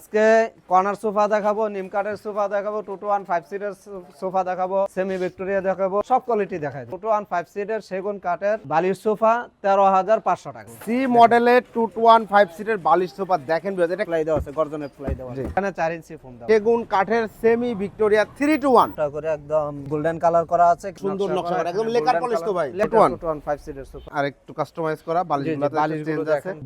আজকে corner sofa দেখাবো নিম কাঠের সোফা দেখাবো টু টু ওয়ান ফাইভ সিটের সোফা দেখাবো সেমি ভিক্টোরিয়া দেখাবো সব কোয়ালিটি দেখাই টু টু ওয়ান ফাইভ সিটের সেগুন কাঠের বালির সোফা তেরো হাজার পাঁচশো টাকা। সি মডেলের টু টু ওয়ান ফাইভ সিটের বালিশ সোফা দেখেন এটা ফ্লাই দেওয়া আছে গর্জনের ফ্লাই দেওয়া এখানে চার ইঞ্চি ফোন দেওয়া সেগুন কাঠের semi Victoria three two one করে একদম গোল্ডেন কালার করা আছে সুন্দর নকশা করা, একদম লেকার polish তো ভাই, lacquer 2-1 two two one five সিটের সোফা। আর একটু কাস্টমাইজ করা বালিশ জি, বালিশগুলো দেখেন।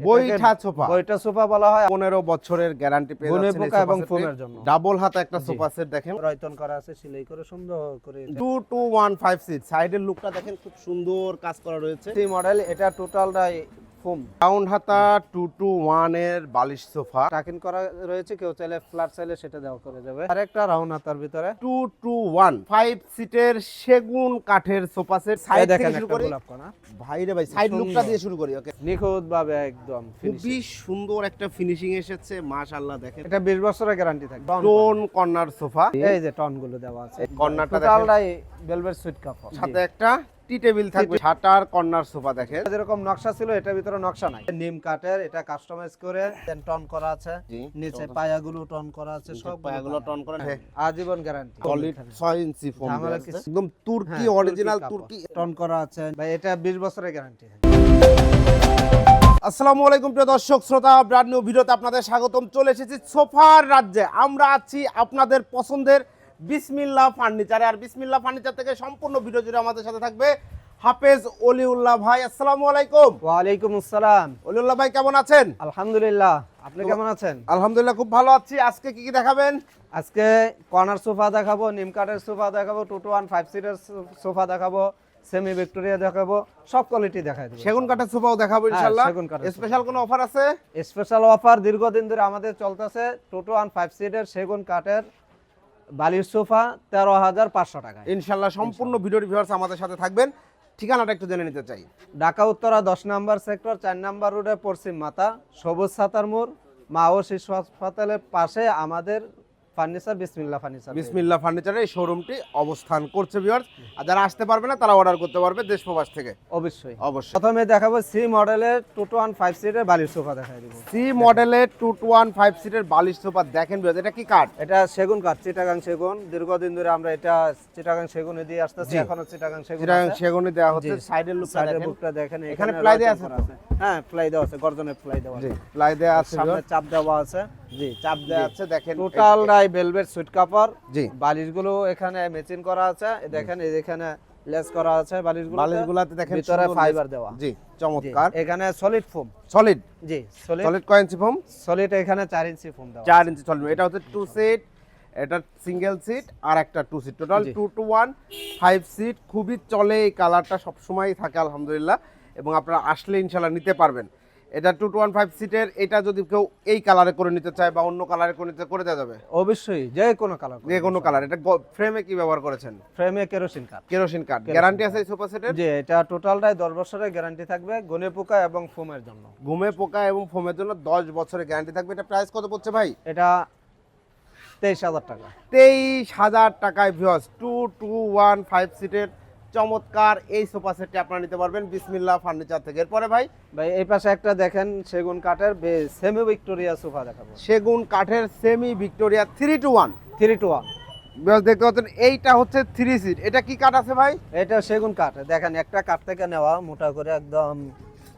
সোফা। বইটা সোফা বলা হয়। পনেরো বছরের গ্যারান্টি পেয়ে গুনে পোকা এবং ফোমের জন্য। ডাবল হাতা একটা সোফা সেট দেখেন। রয়তন করা আছে সিলাই করে সুন্দর করে two two one five seat সাইডের লুকটা দেখেন খুব সুন্দর কাজ করা রয়েছে। এই মডেল এটা টোটালটাই ফোম রাউন্ড হাতা টু টু ওয়ানের বালিশ সোফা। টাকিন করা রয়েছে কেউ চাইলে ফ্ল্যাট চাইলে সেটা দেওয়া করে যাবে। আরেকটা রাউন্ড হাতার ভিতরে। টু টু ওয়ান ফাইভ সিটের সেগুন কাঠের সোফা সেট। সাইড থেকে শুরু করি। ভাই রে ভাই সাইড। লুকটা দিয়ে শুরু করি ওকে নিখুঁত ভাবে একদম খুবই সুন্দর একটা ফিনিশিং এসেছে মাশাআল্লাহ দেখেন। এটা 20 বছরের গ্যারান্টি থাকবে। Tone corner sofa. এই যে টনগুলো দেওয়া আছে। কর্নারটা দেখেন। টোটালটাই ভেলভেট সুইট কাপড়। সাথে একটা টি টেবিল থাকবে। শাটার কর্নার সোফা দেখেন। যেরকম নকশা ছিল এটার ভিতরে নকশা নাই। নিম কাঠের এটা কাস্টমাইজ করে টন করা আছে। নিচে পায়াগুলো টন করা আছে সব পায়াগুলো টন হ্যাঁ আজীবন গ্যারান্টি সলিড 6 ইঞ্চি ফোম একদম তুর্কি হ্যাঁ, অরিজিনাল তুর্কি। টন করা আছে। ভাই এটা 20 বছরের গ্যারান্টি আসসালামু আলাইকুম প্রিয় দর্শক শ্রোতা ব্র্যান্ড নিউ ভিডিওতে আপনাদের স্বাগতম। চলে এসেছি সোফার রাজ্যে। আমরা আছি আপনাদের পছন্দের বিসমিল্লাহ ফার্নিচারে। আর বিসমিল্লাহ ফার্নিচার থেকে সম্পূর্ণ ভিডিও জুড়ে আমাদের সাথে থাকবে হাফেজ অলিউল্লাহ ভাই আসসালামু আলাইকুম। ওয়ালাইকুম আসসালাম। অলিউল্লাহ ভাই কেমন আছেন? আলহামদুলিল্লাহ আপনি কেমন আছেন? আলহামদুলিল্লাহ খুব ভালো আছি। আজকে কি কি দেখাবেন? আজকে কর্নার সোফা দেখাবো নিম কাঠের সোফা দেখাবো টু টু ওয়ান ফাইভ সিটের সোফা দেখাবো সেমি ভিক্টোরিয়া দেখাবো সব কোয়ালিটি দেখাই দেবো। সেগুন কাঠের সোফাও দেখাবো ইনশাআল্লাহ। সেগুন কাঠের স্পেশাল কোনো অফার আছে? স্পেশাল অফার দীর্ঘদিন ধরে আমাদের চলতেছে টু টু ওয়ান ফাইভ সিটের সেগুন কাঠের বালির সোফা তেরো হাজার পাঁচশো টাকা ইনশাল্লাহ সম্পূর্ণ ভিডিও ভিউয়ার্স আমাদের সাথে থাকবেন। ঠিকানাটা একটু জেনে নিতে চাই। ঢাকা উত্তরা দশ নম্বর সেক্টর চার নম্বর রোডে পশ্চিম মাতা সবুজ সাতার মোড় মা ও শিশু হাসপাতালের পাশে আমাদের ফার্নিচার বিসমিল্লা ফার্নিচার বিসমিল্লাহ ফার্নিচারের এই শোরুমটি অবস্থান করছে ভিউয়ার্স আর যারা আসতে পারবে না তারা অর্ডার করতে পারবে দেশ প্রবাস থেকে। অবশ্যই। অবশ্যই। প্রথমে দেখাবো সি মডেলের টু টু ওয়ান ফাইভ সিটের বালির সোফা দেখাই দিব। সি মডেলের টু টু ওয়ান ফাইভ সিটের বালিশ সোফা দেখেন ভিউয়ার্স এটা কি কাঠ? এটা সেগুন কাঠ চিটাগাং সেগুন। দীর্ঘদিন ধরে আমরা এটা চিটাগাং সেগুনে দিয়ে আসতেছি এখনও চিটাগাং সেগুন আছে। সেগুনে দেওয়া হচ্ছে। সাইডের লুকটা সাইডের বুকটা দেখেন। এখানে দেয়া রয়তন আছে হ্যাঁ প্লাই দেওয়া আছে গর্জনের প্লাই দেওয়া আছে। প্লাই দেওয়া আছে সামনে চাপ দেওয়া আছে। জি চাপ দেওয়া আছে দেখেন টোটাল রাই ভেলভেট সুইট কাপড় জি। বালিশগুলো এখানে মেচিন করা আছে। দেখেন এই এখানে লেস করা আছে বালিশগুলো বালিশগুলোতে দেখেন ভিতরে ফাইবার দেওয়া। জি চমৎকার। এখানে সলিড ফোম সলিড জি সলিড সলিড কয় ইঞ্চি ফোম সলিড এখানে 4 ইঞ্চি ফোম দেওয়া চার ইঞ্চি সলিড এটা হচ্ছে টু সিট এটা সিঙ্গেল সিট আর একটা two seat total two two one five seat খুবই চলে এই কালারটা সবসময় থাকে আলহামদুলিল্লাহ। এবং আপনারা আসলে ইনশাল্লাহ নিতে পারবেন। এটা টু টু ওয়ান ফাইভ সিটের এটা যদি কেউ এই কালারে করে নিতে চায় বা অন্য কালারে করে নিতে করে দেওয়া যাবে? অবশ্যই যে কোনো কালার যে কোনো কালার এটা ফ্রেমে কি ব্যবহার করেছেন? ফ্রেমে কেরোসিন কাঠ কেরোসিন কেরোসিন গ্যারান্টি আছে সোফা সেটের জি এটা টোটালটাই 10 বছরের গ্যারান্টি থাকবে গনে পোকা এবং ফোমের জন্য। ঘুমে পোকা এবং ফোমের জন্য দশ বছরের গ্যারান্টি থাকবে। এটা প্রাইস কত পড়ছে ভাই? এটা 23000 টাকা। তেইশ হাজার টাকায় Vios two two one five সিটের চমৎকার এই সোফা সেটটি আপনারা নিতে পারবেন। বিসমিল্লাহ ফার্নিচার থেকে। এরপরে ভাই? ভাই এই পাশে একটা দেখেন সেগুন কাঠের সেমি ভিক্টোরিয়া সোফা দেখাবো। সেগুন কাঠের semi Victoria three two one three two one বেশ দেখতে পাচ্ছেন এইটা হচ্ছে থ্রি সিট এটা কি কাঠ আছে ভাই? এটা সেগুন কাঠ। দেখেন একটা কাঠ থেকে নেওয়া মোটা করে একদম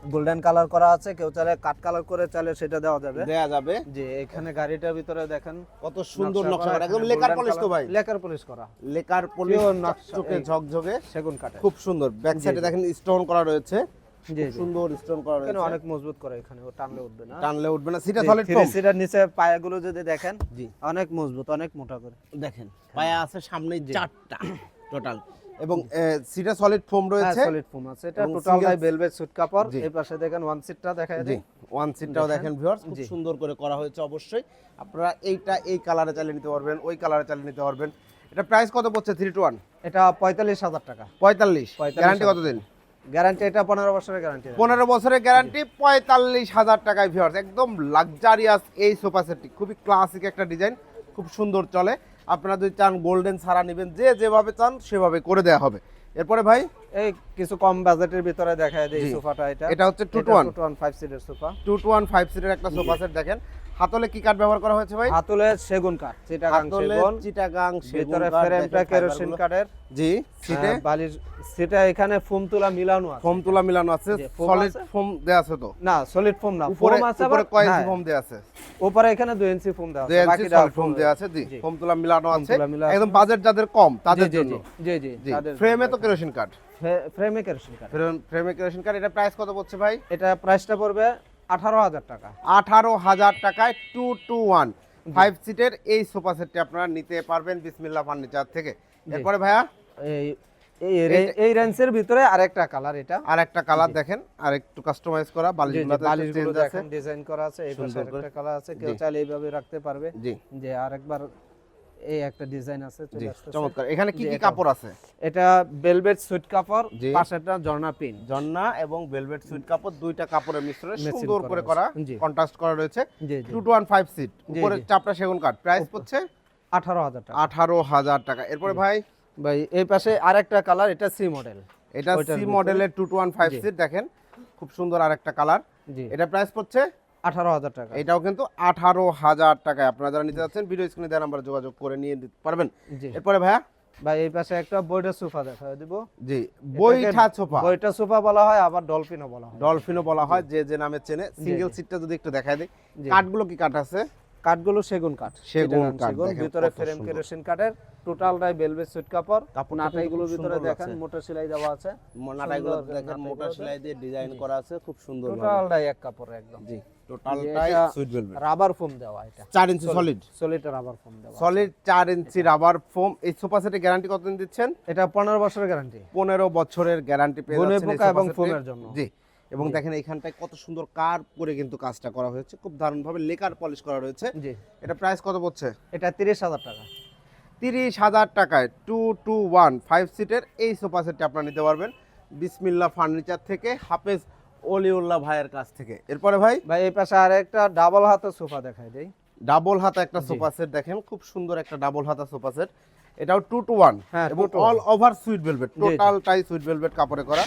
গোল্ডেন কালার করা আছে কেউ চাইলে কাঠ কালার করে চাইলে সেটা দেওয়া যাবে। দেয়া যাবে। যে এখানে গাড়িটার ভিতরে দেখেন কত সুন্দর নকশা করা একদম লেকার পলিশ তো ভাই। লেকার পলিশ করা। লেকার পলিশ Pure নকশা, চোখে এই। ঝকঝকে। সেগুন কাঠে খুব সুন্দর ব্যাক সাইডে দেখেন স্টোন করা রয়েছে। জি জি। সুন্দর স্টোন করা রয়েছে। অনেক মজবুত করে এখানে ও টানলে উঠবে না। টানলে উঠবে না সিটা জি, সলিড three ফোম নিচে পায়াগুলো যদি দেখেন জি। অনেক মজবুত অনেক মোটা করে। দেখেন পায়া আছে সামনে চারটা। টোটাল এবং সিটা সলিড ফোম হ্যাঁ রয়েছে। সলিড ফোম আছে। এটা এবং টোটালটাই ভেলভেট সুট কাপড়। এই পাশে দেখেন ওয়ান সিটটা দেখা যায়। ওয়ান সিটটাও দেখেন। ভিউয়ার্স খুব সুন্দর করে করা হয়েছে অবশ্যই। আপনারা এইটা এই কালারে চালিয়ে নিতে পারবেন ওই কালারে চালিয়ে নিতে পারবেন। এটা প্রাইস কত পড়ছে? থ্রি টু ওয়ান এটা পঁয়তাল্লিশ হাজার টাকা। পঁয়তাল্লিশ। 45 গ্যারান্টি। কতদিন? গ্যারান্টি এটা পনেরো বছরের গ্যারান্টি পনেরো বছরের গ্যারান্টি পঁয়তাল্লিশ হাজার টাকায় ভিউয়ার্স একদম লাক্সারিয়াস এই সোফা সেটটি খুবই ক্লাসিক একটা ডিজাইন খুব সুন্দর চলে। আপনারা যদি চান গোল্ডেন ছাড়া নেবেন যে যেভাবে চান সেভাবে করে দেওয়া হবে। এরপরে ভাই? এই কিছু কম বাজেটের ভিতরে দেখা যায় এই সোফাটা এটা। এটা হচ্ছে two two one two one five সিটের sofa. Two two one five সিটের একটা সোফা সেট দেখেন। হাতলে কি কাঠ ব্যবহার করা হয়েছে ভাই? হাতুলে সেগুন কাঠ চিটাগাং সেগুন। চিটাগাং সেগুন ভিতরে ফ্রেমটা কেরোসিন কাঠের জি সিটে বালির সেটা এখানে ফোম তুলা মিলানো আছে। ফোম তুলা মিলানো আছে। সলিড ফোম দেয়া আছে তো? না সলিড ফোম না উপরে ফোম আছে উপরে আবার কয় হ্যাঁ, ফোম দেয়া আছে। উপরে এখানে 2 ইঞ্চি ফোম দেওয়া আছে ইঞ্চি বাকিটা সলিড ফোম দেয়া আছে জি। ফোম তুলা মিলানো আছে। একদম বাজেট যাদের কম তাদের জন্য। জি জি জি ফ্রেমে তো কেরোসিন কাঠ ফ্রেমে কেরোসিন কাঠ ফ্রেমে কেরোসিন কাঠ এটা প্রাইস কত পড়ছে ভাই? এটা প্রাইসটা পড়বে 18000 টাকা। আঠারো হাজার টাকায় টু টু ওয়ান ফাইভ সিটের এই সোফা সেটটি আপনারা নিতে পারবেন বিসমিল্লা ফার্নিচার থেকে। এরপরে ভাইয়া? এই এই রেঞ্জের ভিতরে আরেকটা কালার এটা। আর একটা কালার দেখেন আর একটু কাস্টমাইজ করা বালিশগুলোতে বালিশগুলো চেঞ্জ আছে। দেখেন ডিজাইন করা আছে এই পাশে আরেকটা কালার আছে কেউ চাইলে এইভাবে রাখতে পারবে। জি। যে আরেকবার এই একটা ডিজাইন আছে চমৎকার। এখানে কি কি কাপড় আছে? এটা বেলভেট সুইট কাপড় জি। পাশেরটা ঝর্ণা পিন জন্না এবং ভেলভেট সুইট কাপড় দুইটা কাপড়ের মিশ্রণে সুন্দর করে করা। কন্ট্রাস্ট করা রয়েছে। জি জি। Two two one five seat উপরে চাপটা সেগুন কাঠ। প্রাইস আঠারো হাজার টাকা। আঠারো হাজার টাকা। এরপরে ভাই? ভাই এই পাশে আরেকটা কালার এটা সি মডেল এটা সি মডেলের two two one five. Seat দেখেন খুব সুন্দর আরেকটা কালার এটা প্রাইস পড়ছে আঠারো হাজার টাকা। এটাও কিন্তু আঠারো হাজার টাকায়। আপনারা যারা নিতে যাচ্ছেন ভিডিও স্ক্রিনে দেওয়া নাম্বার যোগাযোগ করে নিয়ে নিতে পারবেন। এরপরে ভাইয়া? ভাই এই পাশে একটা বইটা সোফা দেখা দিব। জি বইঠা সোফা। বইটা সোফা বলা হয় আবার ডলফিনও বলা হয়। ডলফিনও বলা হয় যে যে নামে চেনে। সিঙ্গেল সিটটা যদি একটু দেখায় দিই। কাঠগুলো কি কাঠ আছে? কাঠগুলো সেগুন কাঠ। সেগুন সেগুন। ভিতরে ফ্রেম কেরোসিন কাঠের টোটালটাই বেলভেট সুইট কাপড়। নাটাইগুলো ভিতরে দেখেন মোটা সেলাই দেওয়া আছে। নাটাইগুলো দেখেন মোটা সেলাই দিয়ে ডিজাইন করা আছে খুব সুন্দর টোটালটাই এক কাপড় একদম। জি টোটালটাই ভেলভেট রাবার ফোম দেওয়া এটা। 4 ইঞ্চি সলিড সলিড রাবার ফোম দেওয়া সলিড 4 ইঞ্চি রাবার ফোম এই সোফা সেটের গ্যারান্টি কতদিন দিচ্ছেন? এটা পনেরো বছরের গ্যারান্টি 15 বছরের গ্যারান্টি পেয়ে যাচ্ছেন এবং ফোমের জন্য। জি। এবং দেখেন এইখানটায় কত সুন্দর কার করে কিন্তু কাজটা করা হয়েছে। খুব দারুণ ভাবে লেকার পলিশ করা রয়েছে। জি। এটা প্রাইস কত পড়ছে? এটা তিরিশ হাজার টাকা। তিরিশ হাজার টাকায় টু টু ওয়ান ফাইভ সিটের এই সোফা সেটটি আপনারা নিতে পারবেন। বিসমিল্লা ফার্নিচার থেকে হাফেজ অলিউল্লাহ ভাইয়ের কাছ থেকে। এরপরে ভাই? ভাই এই পাশে আর একটা ডাবল হাতের সোফা দেখাই দেই। ডাবল হাতা একটা সোফা সেট দেখেন। খুব সুন্দর একটা ডাবল হাতা সোফা সেট এটাও টু টু ওয়ান এবং 2 to 1 all over sweet velvet জি। টোটালটাই সুইট ভেলভেট কাপড়ে করা।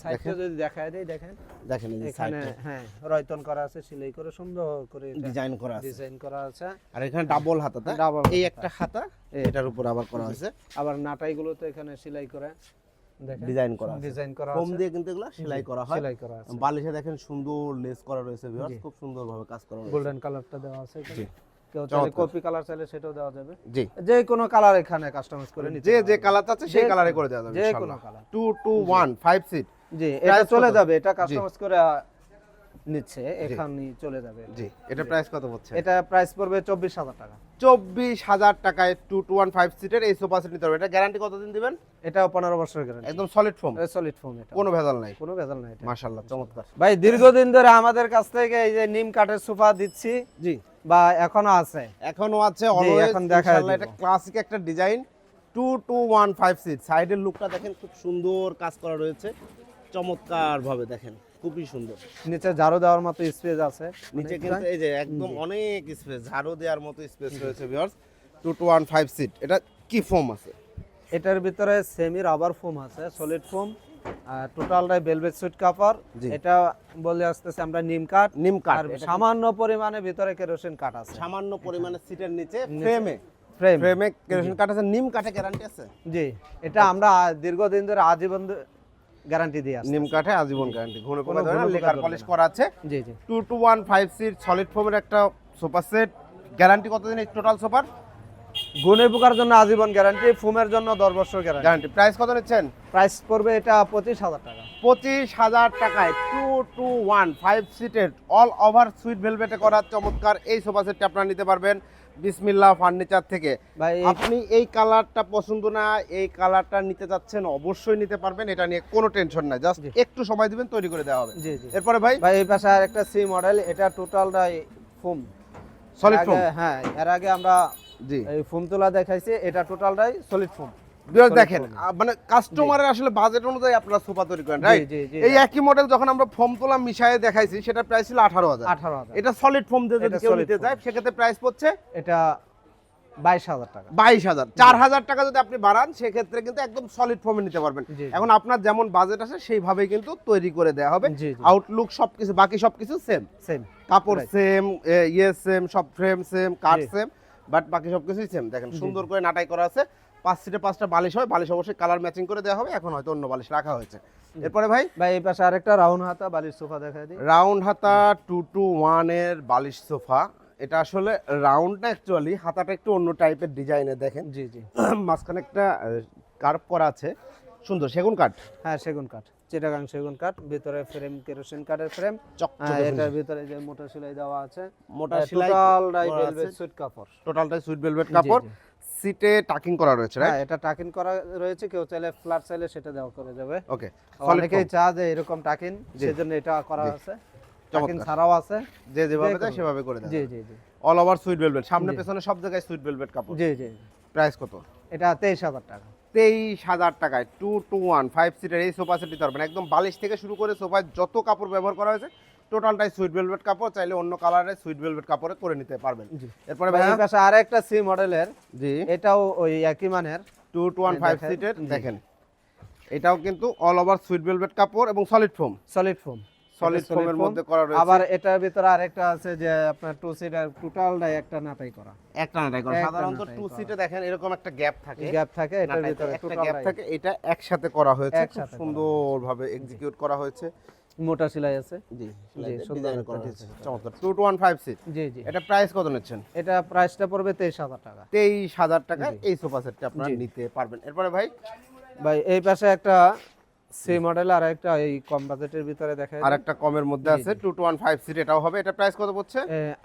সাইডটা যদি দেখাই দেই দেখেন। দেখেন এই এখানে হ্যাঁ রয়তন করা আছে সেলাই করে সুন্দর করে ডিজাইন করা আছে। ডিজাইন করা আছে। আর এখানে ডাবল হাতাতে Double এই একটা হাতা এটার উপর আবার করা হয়েছে আবার নাটাইগুলো তো এখানে সেলাই করে ডিজাইন করা আছে। ডিজাইন করা ফোম দিয়ে কিন্তু এগুলো সেলাই করা হয়। সেলাই করা আছে। বালিশে দেখেন সুন্দর লেস করা রয়েছে ভিউয়ার্স। খুব সুন্দরভাবে কাজ করা রয়েছে। গোল্ডেন কালারটা দেওয়া আছে এখানে। কেউ চাইলে কপি কালার চাইলে সেটাও দেওয়া যাবে। জি। যে কোনো কালার এখানে কাস্টমাইজ করে নিতে যে যে কালার আছে সেই কালারে করে দেওয়া যাবে যে কোনো colour two two one five seat জি এটা চলে যাবে এটা কাস্টমাইজ করে নিচ্ছে এখানে চলে যাবে জি এটা প্রাইস কত পড়ছে? এটা প্রাইস পড়বে চব্বিশ হাজার টাকা। চব্বিশ হাজার টাকায় সিটের এই সোফা সেট নিতে হবে। এটা গ্যারান্টি কতদিন দিবেন? এটাও পনেরো বছরের গ্যারান্টি একদম সলিড ফোম সলিড ফোম এটা। কোনো ভেজাল নাই। কোনো ভেজাল নাই এটা। মাশাল্লাহ চমৎকার। ভাই দীর্ঘদিন ধরে আমাদের কাছ থেকে এই যে নিম কাঠের সোফা দিচ্ছি। জি। বা এখনও আছে? এখনও আছে অলওয়েজ এখন দিব। এটা ক্লাসিক একটা design two two one five seat সাইডের লুকটা দেখেন খুব সুন্দর কাজ করা রয়েছে। চমৎকার ভাবে দেখেন খুবই সুন্দর। নিচে ঝাড়ু দেওয়ার মতো স্পেস আছে। নিচে। কিন্তু এই যে একদম অনেক স্পেস ঝাড়ু দেওয়ার মতো স্পেস রয়েছে viewers two two one five seat এটা কি ফোম আছে? এটার ভিতরে সেমি রাবার ফোম আছে সলিড ফোম টোটালটাই ভেলভেট কাপড়। এটা বলে আসতেছে আমরা নিম কাঠ। নিম কাঠ সামান্য পরিমাণে ভিতরে কেরোসিন কাঠ আছে। সামান্য পরিমাণে সিটের নিচে। ফ্রেমে ফ্রেম কেরোসিন কাঠ আছে নিম কাঠে গ্যারান্টি আছে? জি এটা আমরা দীর্ঘদিন ধরে আজীবন গ্যারান্টি দিয়ে নিম কাঠে আজীবন গ্যারান্টি ঘুরে কোনো ধরে লেকার পলিশ করা আছে। জি জি। Two two one five seat solid ফোমের একটা সোফা সেট গ্যারান্টি কতদিন এই টোটাল সোফার গুণে পোকার জন্য আজীবন গ্যারান্টি ফোমের জন্য দশ বছর গ্যারান্টি প্রাইস কত নিচ্ছেন? প্রাইস পড়বে এটা পঁচিশ হাজার টাকা। পঁচিশ হাজার টাকায় টু টু ওয়ান ফাইভ সিটের অল ওভার সুইট ভেলভেটে করা চমৎকার এই সোফা সেটটি আপনারা নিতে পারবেন বিসমিল্লাহ ফার্নিচার থেকে। ভাই আপনি এই কালারটা পছন্দ না এই কালারটা নিতে যাচ্ছেন অবশ্যই নিতে পারবেন এটা নিয়ে কোনো টেনশন নাই জাস্ট একটু সময় দিবেন তৈরি করে দেওয়া হবে। জি জি। এরপরে ভাই? ভাই এই পাশে আর একটা সি মডেল এটা টোটালটাই ফোম সলিড ফোম হ্যাঁ এর আগে আমরা এই ফোম তোলা দেখাইছি এটা টোটালটাই সলিড ফোম দেখেন মানে কাস্টমারের আসলে বাজেট অনুযায়ী আপনারা সোফা তৈরি করেন রাইট এই একই মডেল যখন আমরা ফোম তোলা মিশায়ে দেখাইছি সেটা প্রাইস ছিল আঠারো হাজার। আঠারো হাজার। এটা সলিড ফোম দিয়ে যদি কেউ নিতে। চায় সেক্ষেত্রে প্রাইস পড়ছে এটা বাইশ হাজার টাকা। বাইশ হাজার। চার হাজার টাকা যদি আপনি বাড়ান সেক্ষেত্রে কিন্তু একদম সলিড ফর্মে নিতে পারবেন। জি, জি। এখন আপনার যেমন বাজেট আছে সেইভাবেই কিন্তু তৈরি করে দেওয়া হবে। আউটলুক সবকিছু বাকি সবকিছু সেম সেম কাপড় সেম ইয়ে সেম সব ফ্রেম সেম কাঠ সেম বাট বাকি সব কিছুই সেম দেখেন সুন্দর করে নাটাই করা আছে। পাঁচ সিটে পাঁচটা বালিশ হয় বালিশ অবশ্যই কালার ম্যাচিং করে দেওয়া হবে এখন হয়তো অন্য বালিশ রাখা হয়েছে। এরপরে ভাই? ভাই এই পাশে আরেকটা রাউন্ড হাতা বালিশ সোফা দেখা দিই। রাউন্ড হাতা টু টু ওয়ানের বালিশ সোফা। এটা আসলে রাউন্ড না অ্যাকচুয়ালি হাতাটা একটু অন্য টাইপের ডিজাইনের দেখেন। জি জি। মাঝখানে একটা কার্ভ করা আছে। সুন্দর সেগুন কাঠ? হ্যাঁ সেগুন কাঠ। চিটাগাং সেগুন কাঠ ভিতরে ফ্রেম কেরোসিন কাঠের ফ্রেম। এটার ভিতরে যে মোটা সেলাই দেওয়া আছে। মোটা সেলাই টোটাল ডাই করা ভেলভেট কাপড়। টোটালটাই ভেলভেট কাপড়। সিটে টাকিং করা রয়েছে হ্যাঁ রাইট এটা টাকিন করা রয়েছে। কেউ চাইলে ফ্ল্যাট চাইলে সেটা দেওয়া করে যাবে। ওকে অনেকেই চা যে এরকম টাকিন জি। সেজন্য এটা করা আছে। চমৎকার। ছাড়াও আছে। যে যেভাবে যে দেয় কোনো। সেভাবে করে দেয় জি জি জি। অল ওভার সুইট ভেলভেট সামনে পেছনে সব জায়গায় সুইট ভেলভেট কাপড়। জি জি প্রাইস কত? এটা তেইশ হাজার টাকা। তেইশ হাজার টাকায় টু টু ওয়ান ফাইভ সিটের এই সোফা সেট ধরবেন। একদম বালিশ থেকে শুরু করে সোফায় যত কাপড় ব্যবহার করা হয়েছে টোটালটাই সুইট ভেলভেট কাপড় চাইলে অন্য কালারের সুইট ভেলভেট কাপড়ে করে নিতে পারবেন। এরপরে ভাই, এই পাশে সি মডেলের জি। এটাও ওই একই মানের। টু টু ওয়ান ফাইভ সিটের দেখেন। এটাও কিন্তু অল ওভার সুইট ভেলভেট কাপড় এবং solid foam solid foam solid ফোমের মধ্যে করা রয়েছে। আবার এটার ভিতরে আরেকটা আছে যে আপনার টু সিটার টোটালটাই একটা নাটাই করা। একটা নাটাই করা। সাধারণত টু সিটে দেখেন এরকম একটা গ্যাপ থাকে। গ্যাপ থাকে এটার ভিতরে একটা গ্যাপ থাকে এটা একসাথে করা হয়েছে। খুব সুন্দরভাবে এক্সিকিউট করা হয়েছে। মোটা সেলাই আছে। জি জি, ডিজাইন করা হয়েছে। চমৎকার। জি জি। এটা প্রাইস কত নিচ্ছেন? এটা প্রাইসটা পড়বে তেইশ হাজার টাকা। তেইশ হাজার টাকা এই সোফা সেটটা আপনারা। নিতে পারবেন। এরপরে ভাই? ভাই এই পাশে একটা সি মডেল আর একটা এই কম বাজেটের ভিতরে দেখা আর একটা কমের মধ্যে আছে two two one five seat এটাও হবে। এটা প্রাইস কত পড়ছে?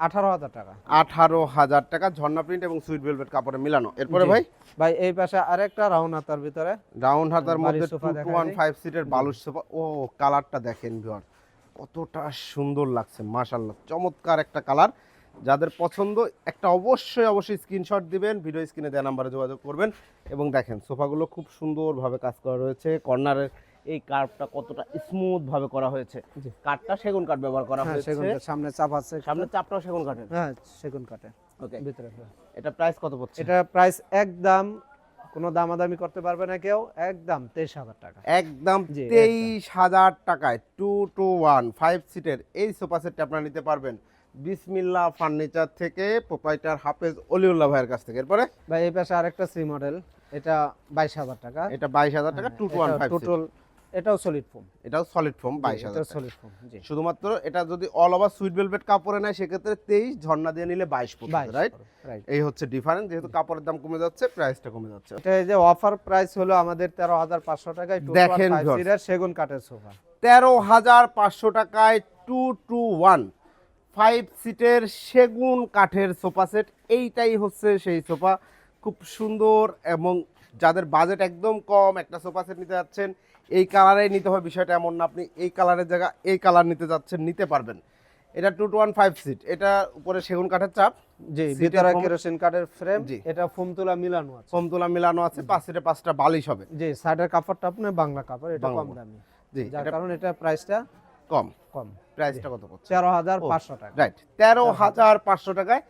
আঠারো হাজার টাকা। আঠারো হাজার টাকা ঝর্ণা প্রিন্ট এবং সুইট ভেলভেট কাপড়ে মিলানো। এরপরে ভাই? ভাই এই পাশে আরেকটা রাউন্ড হাতার ভিতরে। রাউন্ড হাতার মধ্যে টু টু ওয়ান ফাইভ সিটের বালুর সোফা। ও কালারটা দেখেন ভিউয়ার কতটা সুন্দর লাগছে মাশাল্লাহ চমৎকার একটা কালার। যাদের পছন্দ একটা অবশ্যই অবশ্যই স্ক্রিনশট দিবেন ভিডিও স্ক্রিনে দেওয়া নাম্বারে যোগাযোগ করবেন। এবং দেখেন সোফাগুলো খুব সুন্দরভাবে কাজ করা রয়েছে। কর্নারের এই কার্ভটা কতটা স্মুথ ভাবে করা হয়েছে। কাঠটা সেগুন কাঠ ব্যবহার করা হ্যাঁ হয়েছে। সেগুন কাঠ, সামনে চাপ আছে। সামনে চাপটাও সেগুন কাঠের। হ্যাঁ সেগুন কাঠে ওকে ভিতরে এটা প্রাইস কত পড়ছে? এটা প্রাইস একদম কোনো দামাদামি করতে পারবে না কেউ। একদম তেইশ হাজার টাকা। একদম। তেইশ হাজার টাকায় টু টু ওয়ান ফাইভ সিটের এই সোফা সেটটা আপনারা নিতে পারবেন। বিসমিল্লা ফার্নিচার থেকে প্রোপাইটার হাফেজ অলিউল্লাহ ভাইয়ের কাছ থেকে। এরপরে? ভাই এই পাশে আরেকটা সি মডেল এটা বাইশ হাজার টাকা। এটা বাইশ হাজার টাকা two two one five total এটাও সলিড ফোম এটাও সলিড ফোম বাইশ হাজার এটাও টাকা। সলিড ফোম জি। শুধুমাত্র এটা যদি অল ওভার সুইট ভেলভেট কাপড়ে নেয় সেক্ষেত্রে তেইশ ঝর্ণা দিয়ে নিলে বাইশ পড়বে রাইট রাইট এই হচ্ছে ডিফারেন্স যেহেতু কাপড়ের দাম কমে যাচ্ছে প্রাইসটা কমে যাচ্ছে। এটা এই যে অফার প্রাইস হলো আমাদের তেরো হাজার পাঁচশো টাকায় দেখেন দেখেন সেগুন কাঠের সোফা তেরো হাজার পাঁচশো টাকায় টু টু ওয়ান ফাইভ সিটের সেগুন কাঠের সোফা সেট এইটাই হচ্ছে সেই সোফা খুব সুন্দর এবং যাদের বাজেট একদম কম একটা সোফা সেট নিতে যাচ্ছেন এই কালারে নিতে হবে বিষয়টা এমন না। আপনি এই কালারের জায়গা এই কালার নিতে যাচ্ছেন নিতে পারবেন। এটা two two one five seat এটা উপরে সেগুন কাঠের চাপ জি ভিতরে কেরোসিন কাঠের ফ্রেম জি। এটা ফোম তোলা মিলানো আছে। ফোম তোলা মিলানো আছে পাঁচ সিটে পাঁচটা বালিশ হবে। জি সাইডের কাপড়টা আপনার বাংলা কাপড় এটা কম কাপড়। দামি। জি যার এটা কারণে এটা প্রাইসটা কম। কম। প্রাইসটা কত পড়ছে? তেরো হাজার পাঁচশো টাকা। রাইট তেরো হাজার পাঁচশো টাকায়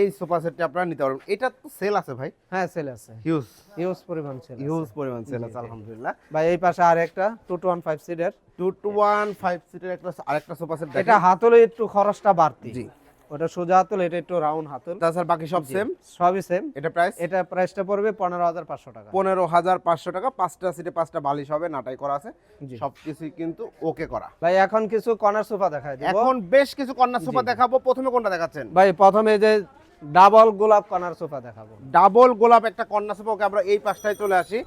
এই সোফা সেটটি আপনারা নিতে পারবেন। এটা তো সেল আছে ভাই। হ্যাঁ সেল আছে। হিউজ ইউজ পরিমাণ সেল হিউজ পরিমাণ সেল আছে আলহামদুলিল্লাহ। ভাই এই পাশে আর একটা টু টু ওয়ান ফাইভ সিটের টু টু ওয়ান ফাইভ সিটের একটা আরেকটা সোফা সেট এটা হাতলে একটু খরচটা বাড়তি। জি। ওটা সোজা হাতল এটা একটু রাউন্ড হাতল। তাছাড়া বাকি সব সেম সবই সেম এটা প্রাইস এটা প্রাইসটা পড়বে পনেরো হাজার পাঁচশো টাকা। পনেরো হাজার পাঁচশো টাকা পাঁচটা সিটে পাঁচটা বালিশ হবে নাটাই করা আছে। জি। সবকিছুই কিন্তু ওকে করা। ভাই এখন কিছু কর্নার সোফা দিব। এখন বেশ কিছু কন্যা সোফা দেখাবো। প্রথমে কোনটা দেখাচ্ছেন? ভাই প্রথমে যে ডাবল গোলাপ কর্নার সোফা দেখাবো। ডাবল গোলাপ একটা কন্যা সোফা ওকে আমরা এই পাশটায় চলে আসি।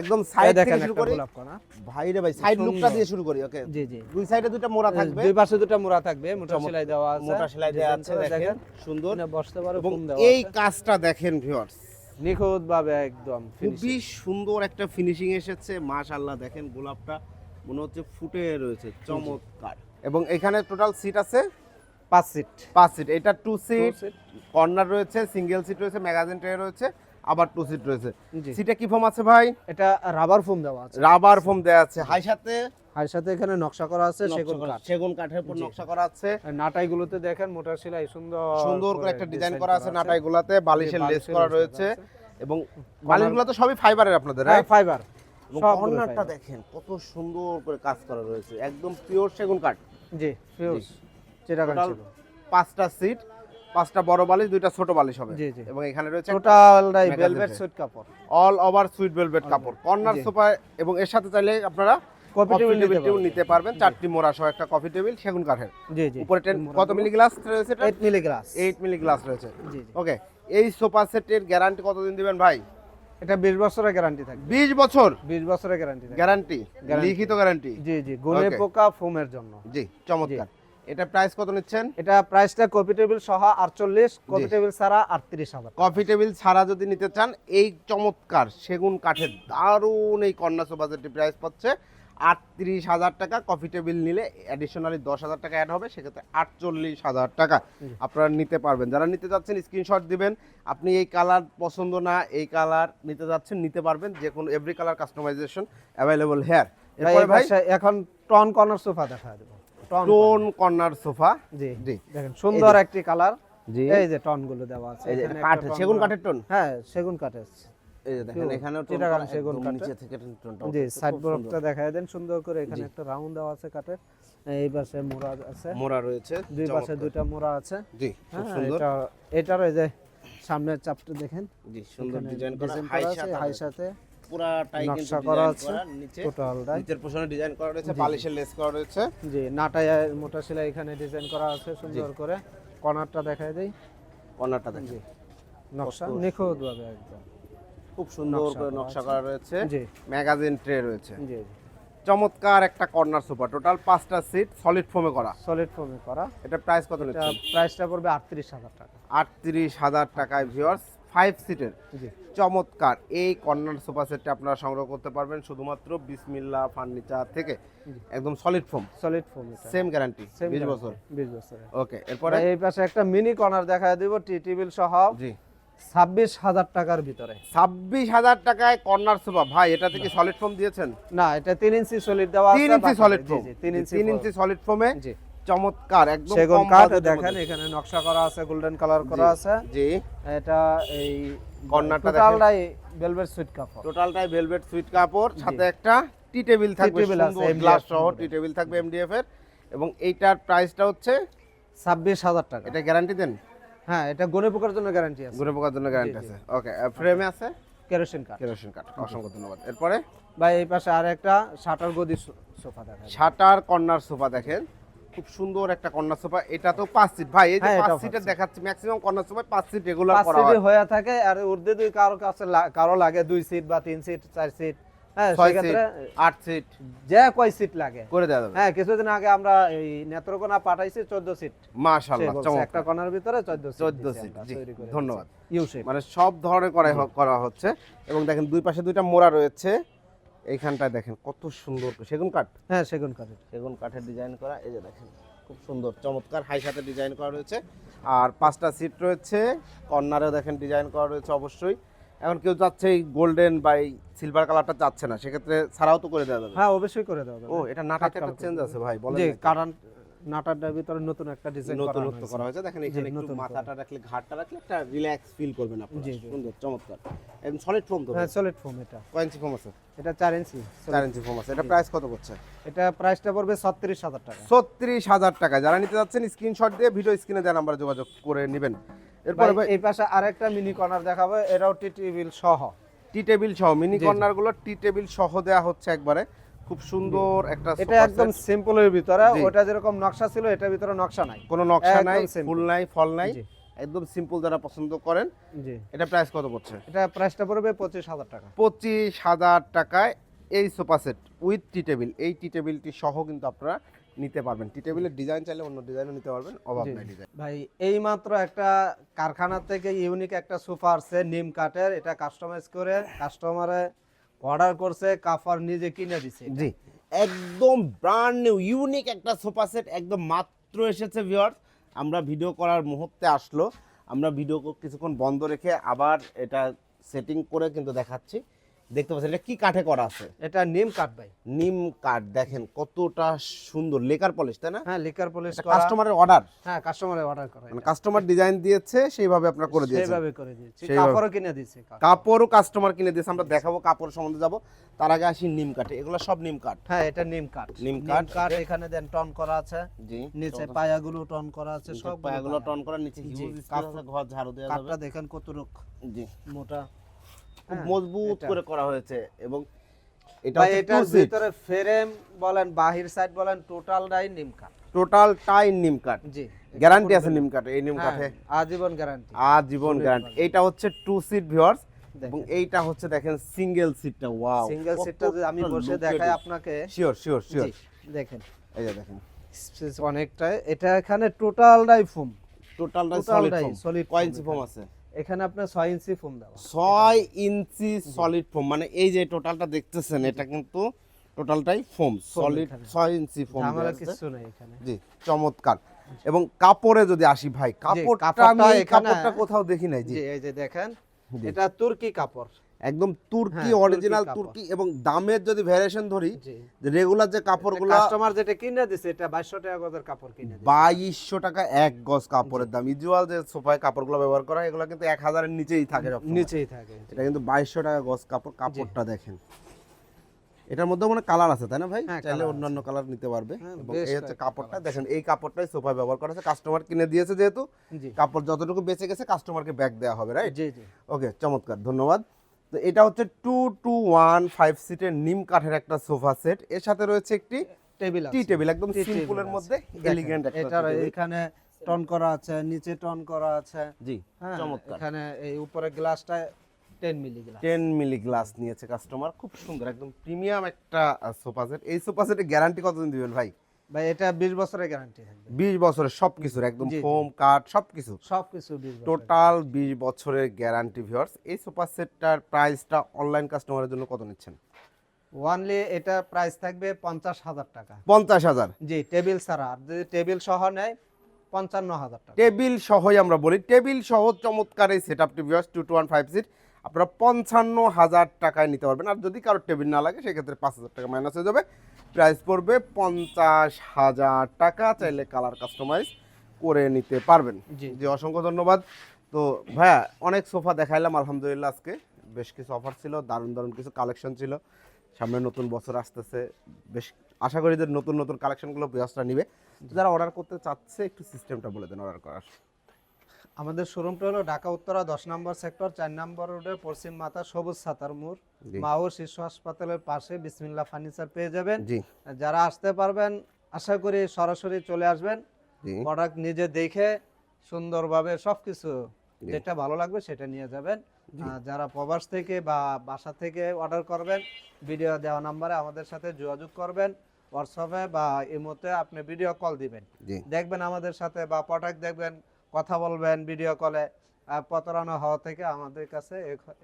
একদম সাইড থেকে শুরু করি গোলাপ কর্নার। ভাই রে ভাই সাইড লুকটা। দিয়ে শুরু করি ওকে? জি জি। দুই সাইডে দুইটা মোড়া থাকবে। দুই পাশে দুটো মোড়া থাকবে মোটা সেলাই দেওয়া আছে। মোটা সেলাই দেওয়া আছে দেখেন সুন্দর। এখানে বসতে পারো দেওয়া এই কাজটা দেখেন ভিউয়ার্স নিখুঁত ভাবে একদম খুবই সুন্দর একটা ফিনিশিং এসেছে মাশাআল্লাহ দেখেন গোলাপটা। মনে হচ্ছে ফুটে রয়েছে চমৎকার। এবং এখানে টোটাল সিট আছে পাঁচ সিট পাঁচ সিট এটা টু সিট কর্নার রয়েছে সিঙ্গেল সিট রয়েছে ম্যাগাজিন ট্রে রয়েছে আবার টু সিট রয়েছে। সিটে কি ফোম আছে ভাই? এটা রাবার ফোম দেওয়া আছে। রাবার ফোম দেওয়া আছে। হাই সাথে? আর সাথে এখানে নকশা করা আছে নকশা সেগুন করা- কাঠ। সেগুন কাঠের উপর নকশা করা আছে। আর নাটাইগুলোতে দেখেন মোটা সেলাই সুন্দর সুন্দর করে একটা ডিজাইন করা আছে নাটাই গুলাতে বালিশের লেস করা রয়েছে। এবং বালিশগুলো তো সবই ফাইবারের আপনাদের হ্যাঁ? ফাইবার কর্নারটা দেখেন কত সুন্দর করে কাজ করা রয়েছে। একদম পিওর সেগুন কাঠ। জি ফিউজ চিটাগাং ছিল। পাঁচটা সিট পাঁচটা বড় বালিশ দুইটা ছোট বালিশ হবে। এবং এখানে রয়েছে টোটালটাই ভেলভেট সুইট কাপড়। অল ওভার সুইট ভেলভেট কাপড়। কর্নার সোফা এবং এর সাথে চাইলে আপনারা কফি টেবিল নিতে পারবেন। চারটি মোড়া সহ একটা কফি টেবিল সেগুন কাঠের। জি জি। উপরে কত মিলি গ্লাস রয়েছে এটা? 8 মিলি গ্লাস 8 মিলি গ্লাস রয়েছে। ওকে এই সোফা সেটের গ্যারান্টি কতদিন দিবেন ভাই? এটা 20 বছরের গ্যারান্টি থাকবে। 20 বছর? 20 বছরের গ্যারান্টি গ্যারান্টি লিখিত গ্যারান্টি জি জি। গোলে পোকা ফোমের জন্য। জি চমৎকার। এটা প্রাইস কত নিচ্ছেন? এটা প্রাইসটা কপি টেবিল সহ 48 কপি জি। টেবিল ছাড়া 38 হাজার। কফি টেবিল ছাড়া যদি নিতে চান এই চমৎকার সেগুন কাঠের দারুণ এই কন্যা সোফা প্রাইস পাচ্ছে আটত্রিশ হাজার টাকা। কফি টেবিল নিলে অ্যাডিশনালি দশ হাজার টাকা অ্যাড হবে সেক্ষেত্রে আটচল্লিশ হাজার টাকা আপনারা নিতে পারবেন। যারা নিতে যাচ্ছেন স্ক্রিনশট দিবেন। আপনি এই কালার পছন্দ না এই কালার নিতে যাচ্ছেন নিতে পারবেন। যে কোনো every colour customization available here এরপরে ভাই এখন টন কর্নার সোফা দেখা দেবো। Tone tone. Corner sofa. জি জি। দেখেন সুন্দর একটি কালার। জি। এই যে টনগুলো দেওয়া আছে এই যে কাঠ সেগুন কাঠের টোন? হ্যাঁ সেগুন কাঠের। এই যে দেখেন এখানেও টোন সেগুন। নিচে থেকে টোনটা জি সাইড বর্ডটা। দেখায় দেন সুন্দর করে এখানে একটা রাউন্ড দেওয়া আছে কাঠের। এই পাশে মোড়া আছে। মোড়া রয়েছে দুই পাশে। দুইটা মোড়া আছে। জি খুব হ্যাঁ সুন্দর। এটা এটার এই যে সামনের চাপটা দেখেন। জি সুন্দর ডিজাইন করা হাই আছে হাই সাথে পুরাটাই কিন্তু নকশা করা আছে। নিচে। টোটালটাই নিচের পোর্শনে ডিজাইন করা রয়েছে। লেস করা রয়েছে। জি নাটায় মোটা সেলাই এখানে ডিজাইন করা আছে সুন্দর করে। কর্নারটা দেখায় দেই। কর্নারটা দেখেন জি নকশা কত নিখুঁত ভাবে একদম। খুব সুন্দর করে নকশা করা রয়েছে। জি। ম্যাগাজিন ট্রে রয়েছে। জি চমৎকার একটা কর্নার সোফা টোটাল পাঁচটা সিট সলিড ফোমে করা। সলিড ফোমে করা। এটা প্রাইস কত প্রাইসটা পড়বে আটত্রিশ হাজার টাকা। আটত্রিশ হাজার টাকায় ভিউয়ার্স ফাইভ সিটের জি। চমৎকার। এই কর্নার সোফা সেটটা আপনারা সংগ্রহ করতে পারবেন শুধুমাত্র বিসমিল্লা ফার্নিচার থেকে। একদম solid foam solid foam same guarantee Same বিশ guarantee, বছর। 20 বছরের। ওকে এরপরে? এই পাশে একটা মিনি কর্নার দেখায় দিব টি টেবিল সহ। জি। ছাব্বিশ হাজার টাকার ভিতরে। ছাব্বিশ হাজার টাকায় কর্নার সোফা। ভাই এটা থেকে সলিড ফোম দিয়েছেন? না এটা তিন ইঞ্চি সলিড দেওয়া আছে তিন ইঞ্চি সলিড ফোম তিন ইঞ্চি সলিড ফোমে জি। চমৎকার একদম সেগুন কাঠ দেখেন এখানে নকশা করা আছে গোল্ডেন কালার করা আছে। জি। এটা এই কর্নারটা টোটালটাই ভেলভেট সুইট কাপড়। টোটালটাই ভেলভেট সুইট কাপড় সাথে একটা টি টেবিল থাকবে সুন্দর গ্লাস সহ টি টেবিল থাকবে এমডিএফ এর। এবং এইটার প্রাইসটা হচ্ছে ছাব্বিশ হাজার টাকা। এটা গ্যারান্টি দেন? হ্যাঁ এটা গনে পোকার জন্য গ্যারান্টি আছে। ঘুরে পোকার জন্য গ্যারান্টি আছে। ওকে ফ্রেমে আছে? কেরোসিন কাঠ কেরোসিন কাঠ অসংখ্য ধন্যবাদ। এরপরে? বা এই পাশে আর একটা শাটার গদি সোফা দেখা যায়। শাটার কর্নার সোফা দেখেন। খুব সুন্দর একটা কর্নার সোফা। এটা তো পাঁচ সিট ভাই এই যে হ্যাঁ, পাঁচ সিটের দেখাচ্ছি ম্যাক্সিমাম কর্নার সোফা পাঁচ সিট রেগুলার করা হয়। হয়ে থাকে আর ঊর্ধ্বে দুই কারও কাছে কারও লাগে দুই সিট বা তিন সিট চার সিট হ্যাঁ সিট সেক্ষেত্রে আট সিট যে কয় সিট লাগে। করে দেওয়া যাবে। হ্যাঁ কিছুদিন আগে আমরা এই নেত্রকোনা পাঠাইছি চোদ্দ সিট মাশাআল্লাহ একটা চমৎকার ভিতরে চোদ্দ সিট 14 সিট, ধন্যবাদ। ইউ মানে সব ধরনের করা করা হচ্ছে। এবং দেখেন দুই পাশে দুইটা মোড়া রয়েছে। এইখানটায় দেখেন কত সুন্দর সেগুন কাঠ? হ্যাঁ সেগুন কাঠের সেগুন কাঠের ডিজাইন করা এই যে দেখেন খুব সুন্দর চমৎকার হাই সাথে ডিজাইন করা রয়েছে। আর পাঁচটা সিট রয়েছে কর্নারেও দেখেন ডিজাইন করা রয়েছে অবশ্যই। এখন কেউ যাচ্ছে এই গোল্ডেন বা এই সিলভার কালারটা যাচ্ছে না সেক্ষেত্রে ছাড়াও তো করে দেওয়া যাবে। হ্যাঁ অবশ্যই করে দেওয়া যাবে। ও এটা নাটাকে একটা চেঞ্জ আছে ভাই বলেন যে কারণ নাটারটার ভিতরে নতুন একটা ডিজাইন নতুনত্ব করা হয়েছে। দেখেন এখানে একটু মাথাটা রাখলে ঘাটটা রাখলে একটা রিল্যাক্স ফিল করবেন আপনি। সুন্দর চমৎকার। একদম সলিড ফোম তো হ্যাঁ সলিড ফোম এটা। কয় ইঞ্চি ফোম আছে? এটা ইঞ্চি ইঞ্চি ফোম আছে। এটা প্রাইস কত এটা প্রাইসটা পড়বে ছত্রিশ হাজার টাকা। ছত্রিশ হাজার টাকা। যারা নিতে যাচ্ছেন স্ক্রিনশট দিয়ে ভিডিও স্ক্রিনে দেওয়া নাম্বারে যোগাযোগ করে নেবেন। এরপরে এই পাশে আরেকটা মিনি কর্নার দেখাবো। এটাও টি টেবিল সহ। টি টেবিল সহ। মিনি জি, জি। কর্নারগুলো টি টেবিল সহ দেওয়া হচ্ছে একবারে। খুব সুন্দর একটা এটা একদম সিম্পলের ভিতরে। ওটা যেরকম নকশা ছিল এটার ভিতরে নকশা নাই। কোনো নকশা নাই। ফুল নাই ফল নাই একদম সিম্পল যারা পছন্দ করেন জি। এটা প্রাইস কত পড়ছে? এটা প্রাইসটা পড়বে পঁচিশ হাজার টাকা। পঁচিশ হাজার টাকায় এই sofa set with tea table এই টি টেবিলটি সহ কিন্তু আপনারা নিতে পারবেন। টি টেবিলের ডিজাইন চাইলে অন্য ডিজাইনও নিতে পারবেন অভাব নাই ডিজাইন ভাই এই মাত্র একটা কারখানা থেকে ইউনিক একটা সোফা আসছে নিম কাঠের এটা কাস্টমাইজ করে কাস্টমারে অর্ডার করছে কাফার নিজে কিনে দিছে। জি। একদম ব্র্যান্ড নিউ ইউনিক একটা সোফা সেট একদম মাত্র এসেছে ভিউয়ার্স আমরা ভিডিও করার মুহূর্তে আসলো। আমরা ভিডিও কিছুক্ষণ বন্ধ রেখে আবার এটা সেটিং করে কিন্তু দেখাচ্ছি। দেখতে পাচ্ছেন এটা কি কাঠে করা আছে? এটা নিম কাঠ ভাই। নিম কাঠ দেখেন কতটা সুন্দর লেকার পলিশ তাই না? হ্যাঁ লিকার পলিশ করা। কাস্টমারের অর্ডার হ্যাঁ কাস্টমারে অর্ডার করা মানে কাস্টমার ডিজাইন দিয়েছে সেইভাবে আপনারা করে দিয়েছেন। সেইভাবে করে দিয়েছি। কাপড়ও কিনে দিয়েছি কাপড়ও কাস্টমার কিনে দিয়েছে আমরা দেখাবো কাপড় সম্বন্ধে যাব। তার আগে আসি নিম কাঠে এগুলো সব নিম কাঠ? হ্যাঁ এটা নিম কাঠ। নিম কাঠ। কাঠ এখানে দেন টন করা আছে। জি নিচে পায়াগুলো টন করা আছে সব পায়াগুলো টন করা নিচে হিউজ কাপড়- ঘর ঝাড়ু দেওয়া যাবে। কাঠটা দেখেন কত রোগ জি। মোটা। খুব হ্যাঁ, মজবুত করে করা হয়েছে এবং এটা এটার ভিতরে ফ্রেম বলেন বাহির সাইড বলেন টোটালটাই নিম কাঠ। টোটাল টাই নিম কাঠ। জি গ্যারান্টি আছে নিম কাঠে এই নিম হ্যাঁ, কাঠে। আজীবন গ্যারান্টি আজীবন গ্যারান্টি এইটা হচ্ছে টু সিট ভিউয়ার্স এবং এইটা হচ্ছে দেখেন সিঙ্গেল সিটটা ওয়াও সিঙ্গেল সিটটা যদি আমি বসে দেখাই আপনাকে। শিওর শিওর শিওর দেখেন। এই যে দেখেন। অনেকটাই। এটা এখানে টোটালটাই ফোম টোটালটা সলিড ফোম সলিড কয় ফোম আছে। এখানে আপনার 6 ইঞ্চি ফোম দেওয়া। ছয় ইঞ্চি সলিড ফোম মানে এই যে টোটালটা দেখতেছেন এটা কিন্তু টোটালটাই ফোম সলিড এখানে। ছয় ইঞ্চি ফোম ঝামেলা কিছু নাই এখানে। জি চমৎকার। এবং কাপড়ে যদি আসি ভাই কাপড়টা আমি কাপড়টা কোথাও দেখি নাই জি। এই যে দেখেন। এটা তুর্কি কাপড়। একদম তুর্কি হ্যাঁ, অরিজিনাল তুর্কি এবং দামের যদি ভ্যারিয়েশন ধরি রেগুলার যে কাপড়গুলো কাস্টমার যেটা কিনে দিছে এটা 2200 টাকা গজের কাপড় কিনে দিছে। বাইশশো টাকা এক গজ কাপড়ের দাম। ইউজুয়াল যে সোফায় কাপড়গুলো ব্যবহার করা হয় এগুলো কিন্তু এক হাজারের নিচেই থাকে। নিচেই থাকে। এটা কিন্তু বাইশশো টাকা গজ কাপড় কাপড়টা দেখেন। এটার মধ্যে মানে কালার আছে তাই না ভাই? হ্যাঁ, চাইলে অন্যান্য কালার নিতে পারবে। হ্যাঁ, এবং এই হচ্ছে কাপড়টা দেখেন এই কাপড়টাই সোফায় ব্যবহার করা আছে। কাস্টমার কিনে দিয়েছে যেহেতু কাপড় যতটুকু বেঁচে গেছে কাস্টমারকে ব্যাক দেওয়া হবে রাইট জি জি। ওকে চমৎকার ধন্যবাদ। তো এটা হচ্ছে টু টু ওয়ান ফাইভ সিটের নিম কাঠের একটা সোফা সেট এর সাথে রয়েছে একটি টেবিল টি টেবিল একদম সিম্পলের মধ্যে এলিগেন্ট এটার এখানে টন করা আছে নিচে টন করা আছে। জি হ্যাঁ চমৎকার। এখানে এই উপরে গ্লাসটা 10 milli glass ten milli glass নিয়েছে কাস্টমার খুব সুন্দর একদম প্রিমিয়াম একটা সোফা সেট এই সোফা সেটের গ্যারান্টি কতদিন দিবেন ভাই? ভাই এটা 20 বছরের গ্যারান্টি থাকবে। বিশ বছরের সবকিছুর একদম। ফোম কাঠ সবকিছু। সবকিছু 20 টোটাল বিশ বছরের গ্যারান্টি ভিউয়ার্স এই সোফা সেটটার প্রাইসটা অনলাইন কাস্টমারের জন্য কত নিচ্ছেন? ওয়ানলি এটা প্রাইস থাকবে 50000 টাকা। পঞ্চাশ হাজার? জি টেবিল ছাড়া। আর যদি টেবিল সহ নেয় 55000 টাকা। টেবিল সহই আমরা বলি। টেবিল সহ চমৎকার এই set আপটি viewers two two one five seat আপনারা পঞ্চান্ন হাজার টাকায় নিতে পারবেন। আর যদি কারও টেবিল না লাগে সেক্ষেত্রে পাঁচ হাজার টাকা মাইনাস হয়ে যাবে। প্রাইস পড়বে পঞ্চাশ হাজার টাকা। চাইলে কালার কাস্টমাইজ করে নিতে পারবেন। জি। জি অসংখ্য ধন্যবাদ। তো ভাইয়া অনেক সোফা দেখাইলাম আলহামদুলিল্লাহ আজকে। বেশ কিছু অফার ছিল দারুণ দারুণ কিছু কালেকশন ছিল। সামনে নতুন বছর আসতেছে। বেশ আশা করি যে নতুন নতুন কালেকশনগুলো বিয়াসটা নিবে। যারা অর্ডার করতে চাচ্ছে একটু সিস্টেমটা বলে দেন অর্ডার করার। আমাদের শোরুমটা হলো ঢাকা উত্তরা দশ নম্বর সেক্টর চার নম্বর রোডে পশ্চিম মাথা সবুজ সাতার মোড়। মা ও শিশু হাসপাতালের পাশে বিসমিল্লা ফার্নিচার পেয়ে যাবেন। জি। যারা আসতে পারবেন আশা করি সরাসরি চলে আসবেন। জি। প্রোডাক্ট নিজে দেখে সুন্দরভাবে সবকিছু যেটা ভালো লাগবে সেটা নিয়ে যাবেন। যারা প্রবাস থেকে বা বাসা থেকে অর্ডার করবেন ভিডিও দেওয়া নাম্বারে আমাদের সাথে যোগাযোগ করবেন। হোয়াটসঅ্যাপে বা ইমোতে আপনি ভিডিও কল দিবেন। দেখবেন আমাদের সাথে বা প্রোডাক্ট দেখবেন কথা বলবেন ভিডিও কলে প্রতারণা হওয়া থেকে আমাদের কাছে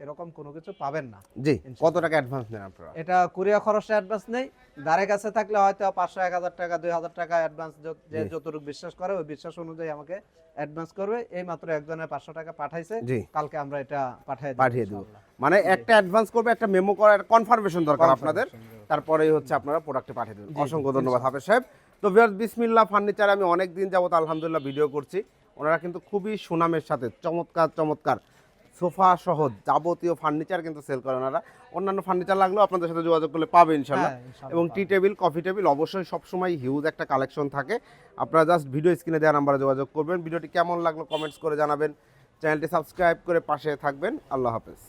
এরকম কোনো কিছু পাবেন না। জি কত টাকা অ্যাডভান্স নেন আপনারা? এটা কুরিয়া খরচটা অ্যাডভান্স নেই। দ্বারের কাছে থাকলে হয়তো পাঁচশো এক হাজার টাকা দুই হাজার টাকা অ্যাডভান্স যে। যতটুকু বিশ্বাস করে ওই বিশ্বাস অনুযায়ী আমাকে অ্যাডভান্স করবে। এই মাত্র একজনের পাঁচশো টাকা পাঠাইছে। জি। কালকে আমরা এটা পাঠিয়ে দেব পাঠিয়ে দেবো। মানে একটা অ্যাডভান্স করবে একটা মেমো করার কনফার্মেশন দরকার আপনাদের। তারপরেই হচ্ছে আপনারা প্রোডাক্টে পাঠিয়ে দেবেন। অসংখ্য ধন্যবাদ হাফেজ সাহেব। তো ভিউয়ার্স বিসমিল্লা ফার্নিচার আমি অনেক দিন যাবত আলহামদুলিল্লাহ ভিডিও করছি। ওনারা কিন্তু খুবই সুনামের সাথে চমৎকার চমৎকার। সোফা সহ যাবতীয় ফার্নিচার কিন্তু সেল করে ওনারা। অন্যান্য ফার্নিচার লাগলেও আপনাদের সাথে যোগাযোগ করলে পাবে ইনশাল্লাহ হ্যাঁ, এবং টি টেবিল কফি টেবিল অবশ্যই সবসময় হিউজ একটা কালেকশন থাকে। আপনারা জাস্ট ভিডিও স্ক্রিনে দেওয়া নাম্বারে যোগাযোগ করবেন। ভিডিওটি কেমন লাগল কমেন্টস করে জানাবেন। চ্যানেলটি সাবস্ক্রাইব করে পাশে থাকবেন। আল্লাহ হাফেজ।